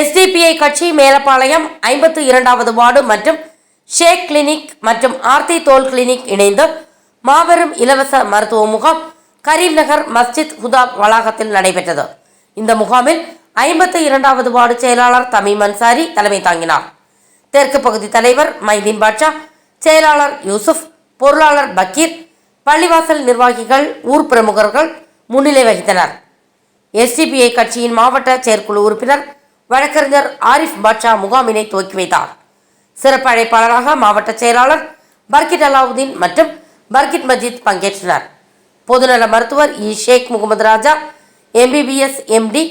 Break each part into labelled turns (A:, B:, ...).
A: SDPI கட்சி மேலப்பாளையம் ஐம்பத்து இரண்டாவது வார்டு மற்றும் ஷேக் கிளினிக் மற்றும் ஆர்த்தி தோல் கிளினிக் இணைந்து மாபெரும் இலவச மருத்துவ முகாம் கரீம்நகர் மஸ்ஜித் ஹுதா வளாகத்தில் நடைபெற்றது. இந்த முகாமில் ஐம்பத்து இரண்டாவது வார்டு செயலாளர் தமிம் அன்சாரி தலைமை தாங்கினார். தெற்கு பகுதி தலைவர் மைதீன் பாட்சா செயலாளர் யூசுப் பொருளாளர் பக்கீர் பள்ளிவாசல் நிர்வாகிகள் ஊர் பிரமுகர்கள் முன்னிலை வகித்தனர். எஸ்டிபிஐ கட்சியின் மாவட்ட செயற்குழு உறுப்பினர் வழக்கறிஞர் ஆரிஃப் பாட்ஷா முகாமினை துவக்கி வைத்தார். சிறப்பு அழைப்பாளராக மாவட்ட செயலாளர் பர்கிட் அலாவுதீன் மற்றும் பர்கிட் மஜித் பங்கேற்றனர். பொதுநல மருத்துவர் E. Sheikh Mohammed Raja MBBS MD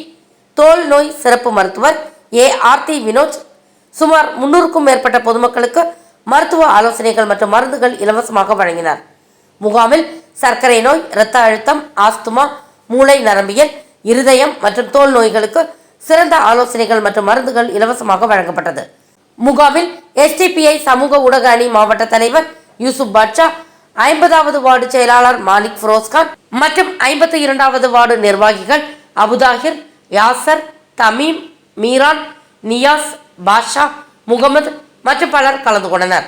A: தோல் நோய் சிறப்பு மருத்துவர் ஏ. ஆர்த்தி வினோஜ் சுமார் முன்னூறுக்கும் மேற்பட்ட பொதுமக்களுக்கு மருத்துவ ஆலோசனைகள் மற்றும் மருந்துகள் இலவசமாக வழங்கினார். முகாமில் சர்க்கரை நோய் இரத்த அழுத்தம் ஆஸ்துமா மூளை நரம்பியல் இருதயம் மற்றும் தோல் நோய்களுக்கு சிறந்த ஆலோசனைகள் மற்றும் மருந்துகள் இலவசமாக வழங்கப்பட்டது. முகாமில் எஸ்டிபிஐ சமூக ஊடக அணி மாவட்ட தலைவர் யூசுப் பாட்ஷா ஐம்பதாவது வார்டு செயலாளர் மாலிக் ஃபிரோஸ்கான் மற்றும் ஐம்பத்தி இரண்டாவது வார்டு நிர்வாகிகள் அபுதாகிர் யாசர் தமீம் மீரான் நியாஸ் பாஷா முகமது மற்றும் பலர் கலந்து கொண்டனர்.